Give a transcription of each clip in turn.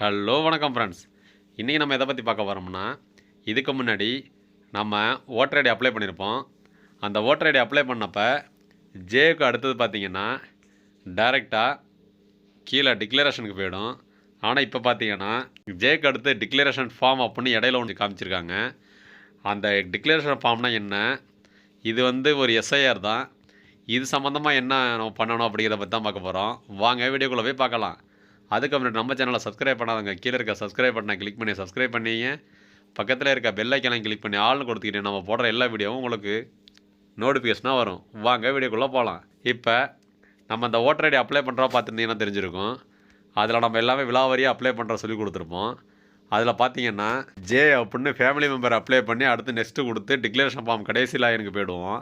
Hello வணக்கம் friends இன்றைக்கி நம்ம எதை பற்றி பார்க்க வரோம்னா இதுக்கு முன்னாடி நம்ம ஓட்டர் ஐடி அப்ளை பண்ணியிருப்போம் அந்த ஓட்டர் ஐடி அப்ளை பண்ணப்போ ஜேக்கு அடுத்தது பார்த்தீங்கன்னா டைரெக்டாக கீழே டிக்ளரேஷனுக்கு போயிடும். ஆனால் இப்போ பார்த்தீங்கன்னா ஜேக்கு அடுத்து டிக்ளரேஷன் ஃபார்ம் அப்படின்னு இடையில ஒன்று காமிச்சிருக்காங்க. அந்த டிக்ளரேஷன் ஃபார்ம்னா என்ன? இது வந்து ஒரு எஸ்ஐஆர் தான். இது சம்மந்தமாக என்ன நம்ம பண்ணணும் அப்படிங்கிறத பற்றி தான் பார்க்க போகிறோம் வாங்க வீடியோக்குள்ளே போய் பார்க்கலாம். அதுக்கு அப்புறம் நம்ம சேனலை சப்ஸ்கிரைப் பண்ணாதவங்க கீழே இருக்க சப்ஸ்கிரைப் பட்டனை கிளிக் பண்ணி சப்ஸ்கிரைப் பண்ணிங்க. பக்கத்தில் இருக்க பெல் ஐக்கனை கிளிக் பண்ணி ஆள்னு கொடுத்துக்கிட்டு நம்ம போடுற எல்லா வீடியோவும் உங்களுக்கு நோட்டிஃபிகேஷனாக வரும். வாங்க வீடியோக்குள்ளே போகலாம் இப்போ நம்ம அந்த ஓட்டர் ஐடி அப்ளை பண்ணுறோம் பார்த்துருந்தீங்கன்னா தெரிஞ்சிருக்கும். அதில் நம்ம எல்லாமே விலாவரியாக அப்ளை பண்ணுற சொல்லி கொடுத்துருப்போம். அதில் பார்த்தீங்கன்னா ஜே அப்படின்னு ஃபேமிலி மெம்பர் அப்ளை பண்ணி அடுத்து நெக்ஸ்ட்டு கொடுத்து டிக்ளரேஷன் ஃபார்ம் கடைசியில் எனக்கு போயிடுவோம்.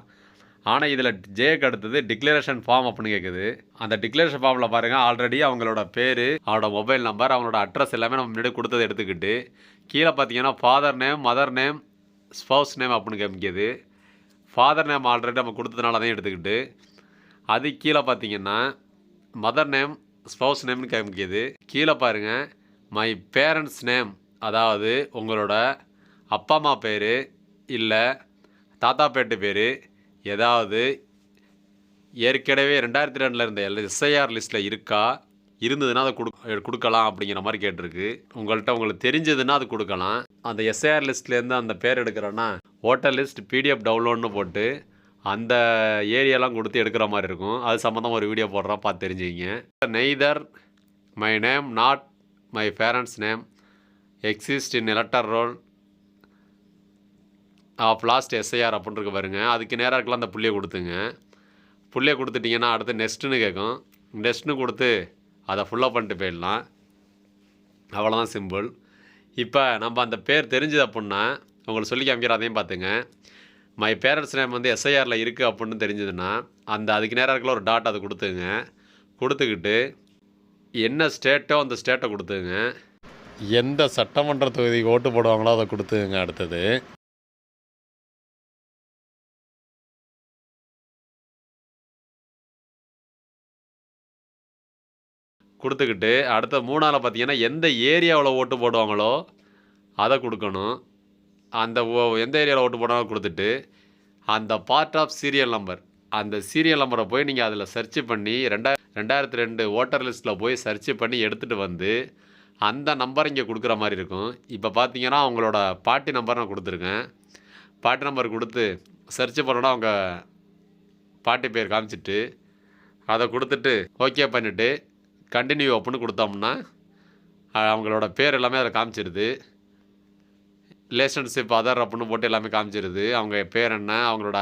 ஆனால் இதில் ஜேக்கு அடுத்தது டிக்ளரேஷன் ஃபார்ம் அப்படின்னு கேட்குது அந்த டிக்ளரேஷன் ஃபார்மில் பாருங்கள் ஆல்ரெடி அவங்களோட பேர் அவரோட மொபைல் நம்பர் அவங்களோட அட்ரஸ் எல்லாமே நம்ம முன்னாடி கொடுத்ததை எடுத்துக்கிட்டு கீழே பார்த்தீங்கன்னா father name mother name spouse name அப்படின்னு கேமிக்கிது. ஃபாதர் நேம் ஆல்ரெடி நம்ம கொடுத்ததுனால அதையும் எடுத்துக்கிட்டு அது கீழே பார்த்தீங்கன்னா மதர் நேம் ஸ்பவுஸ் நேம்னு காமிக்குது. கீழே பாருங்கள் மை பேரண்ட்ஸ் நேம் அதாவது உங்களோட அப்பா அம்மா பேர் இல்லை தாத்தா பேட்டு பேர் ஏதாவது ஏற்கனவே ரெண்டாயிரத்தி ரெண்டில் இருந்த எல் எஸ்ஐஆர் லிஸ்ட்டில் இருக்கா? இருந்ததுன்னா அதை கொடு கொடுக்கலாம் அப்படிங்கிற மாதிரி கேட்டிருக்கு. உங்கள்கிட்ட உங்களுக்கு தெரிஞ்சதுன்னா அது கொடுக்கலாம். அந்த எஸ்ஐஆர் லிஸ்ட்லேருந்து அந்த பேர் எடுக்கிறோன்னா ஓட்டர் லிஸ்ட் பிடிஎஃப் டவுன்லோட்னு போட்டு அந்த ஏரியாலாம் கொடுத்து எடுக்கிற மாதிரி இருக்கும். அது சம்மந்தமாக ஒரு வீடியோ போடுறோம் பார்த்து தெரிஞ்சுக்கிங்க. Neither my name not my parents name exist in elector roll of last SIR அப்படின்னு இருக்கு பாருங்க. அதுக்கு நேராக இருக்கலாம் அந்த புள்ளியை கொடுத்துங்க. புள்ளியை கொடுத்துட்டிங்கன்னா அடுத்து நெஸ்ட்டுன்னு கேட்கும். நெஸ்ட்னு கொடுத்து அதை ஃபுல்லாக பண்ணிட்டு போயிடலாம். அவ்வளோதான் சிம்பிள். இப்போ நம்ம அந்த பேர் தெரிஞ்சது அப்படின்னா உங்களுக்கு சொல்லி காமிக்கிற அதையும் பார்த்துங்க. மை பேரண்ட்ஸ் நேம் வந்து எஸ்ஐஆரில் இருக்குது அப்படின்னு தெரிஞ்சதுன்னா அந்த அதுக்கு நேராக இருக்கல ஒரு டாட் அதை கொடுத்துங்க. கொடுத்துக்கிட்டு என்ன ஸ்டேட்டோ அந்த ஸ்டேட்டை கொடுத்துங்க. எந்த சட்டமன்ற தொகுதிக்கு ஓட்டு போடுவாங்களோ அதை கொடுத்துங்க அடுத்தது. கொடுத்துக்கிட்டு அடுத்த மூணாவில் பார்த்தீங்கன்னா எந்த ஏரியாவில் ஓட்டு போடுவாங்களோ அதை கொடுக்கணும். அந்த ஓ- எந்த ஏரியாவில் ஓட்டு போடாலும் கொடுத்துட்டு அந்த பார்ட் ஆஃப் சீரியல் நம்பர் அந்த சீரியல் நம்பரை போய் நீங்கள் அதில் சர்ச் பண்ணி ரெண்டா ரெண்டாயிரத்தி ரெண்டு ஓட்டர் லிஸ்ட்டில் போய் சர்ச் பண்ணி எடுத்துகிட்டு வந்து அந்த நம்பர் இங்கே கொடுக்குற மாதிரி இருக்கும். இப்போ பார்த்தீங்கன்னா அவங்களோட பாட்டி நம்பர் நான் கொடுத்துருக்கேன். பாட்டி நம்பர் கொடுத்து சர்ச் பண்ணோன்னா அவங்க பாட்டி பேர் காமிச்சிட்டு அதை கொடுத்துட்டு ஓகே பண்ணிவிட்டு கண்டினியூ அப்படின்னு கொடுத்தோம்னா அவங்களோட பேர் எல்லாமே அதில் காமிச்சிருது. ரிலேஷன்ஷிப் அதர் அப்படின்னு போட்டு எல்லாமே காமிச்சிருது. அவங்க பேர் என்ன அவங்களோட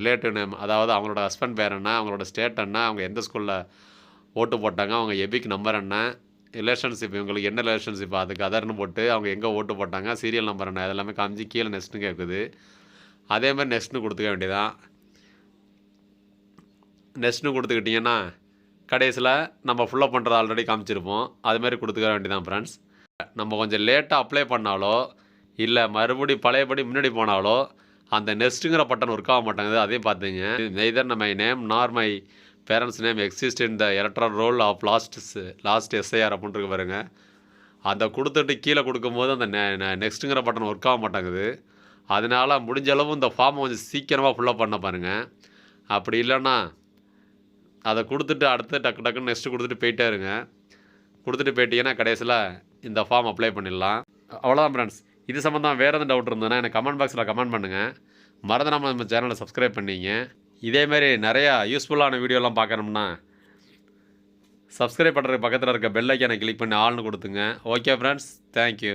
ரிலேட்டிவ் நேம் அதாவது அவங்களோட ஹஸ்பண்ட் பேர் என்ன அவங்களோட ஸ்டேட் என்ன அவங்க எந்த ஸ்கூலில் ஓட்டு போட்டாங்க அவங்க எபிக் நம்பர் என்ன ரிலேஷன்ஷிப் இவங்களுக்கு என்ன ரிலேஷன்ஷிப் அதுக்கு அதர்னு போட்டு அவங்க எங்கே ஓட்டு போட்டாங்க சீரியல் நம்பர் என்ன அதெல்லாமே காமிச்சு கீழே நெக்ஸ்ட்னு கேட்குது அதே மாதிரி நெக்ஸ்ட்னு கொடுத்துக்க வேண்டியதான் நெக்ஸ்ட்னு கொடுத்துக்கிட்டிங்கன்னா கடைசியில் நம்ம ஃபுல்லப் பண்ணுறது ஆல்ரெடி காமிச்சிருப்போம். அதுமாரி கொடுத்துக்க வேண்டியதான் ஃப்ரெண்ட்ஸ் நம்ம கொஞ்சம் லேட்டாக அப்ளை பண்ணாலோ இல்லை மறுபடி பழையபடி முன்னாடி போனாலோ அந்த நெக்ஸ்ட்டுங்கிற பட்டன் ஒர்க் ஆக மாட்டேங்குது. அதையும் பார்த்துங்க. Neither my name nor my parents name exist in the electoral roll of last last SIR அப்படின்னு இருக்கு பாருங்க. அதை கொடுத்துட்டு கீழே கொடுக்கும்போது அந்த நெக்ஸ்ட்டுங்கிற பட்டன் ஒர்க் ஆக மாட்டேங்குது. அதனால முடிஞ்ச அளவு இந்த ஃபார்மை கொஞ்சம் சீக்கிரமாக ஃபுல்லப் பண்ண பாருங்கள் அப்படி இல்லைன்னா அதை கொடுத்துட்டு அடுத்து டக்கு டக்குன்னு நெக்ஸ்ட்டு கொடுத்துட்டு போயிட்டே இருங்க கொடுத்துட்டு போயிட்டீங்கன்னா கடைசியில் இந்த ஃபார்ம் அப்ளை பண்ணிடலாம். அவ்வளோதான் ஃப்ரெண்ட்ஸ் இது சம்மந்தம் வேறு எதுவும் டவுட் இருந்ததுன்னா எனக்கு கமெண்ட் பாக்ஸில் கமெண்ட் பண்ணுங்கள் மறந்துடாமல் நம்ம சேனலை சப்ஸ்கிரைப் பண்ணிங்க. இதேமாரி நிறையா யூஸ்ஃபுல்லான வீடியோலாம் பார்க்கணும்னா சப்ஸ்கிரைப் பண்ணுறதுக்கு பக்கத்தில் இருக்க பெல் ஐக்கானை கிளிக் பண்ணி ஆள்னு கொடுத்துங்க. Okay friends thank you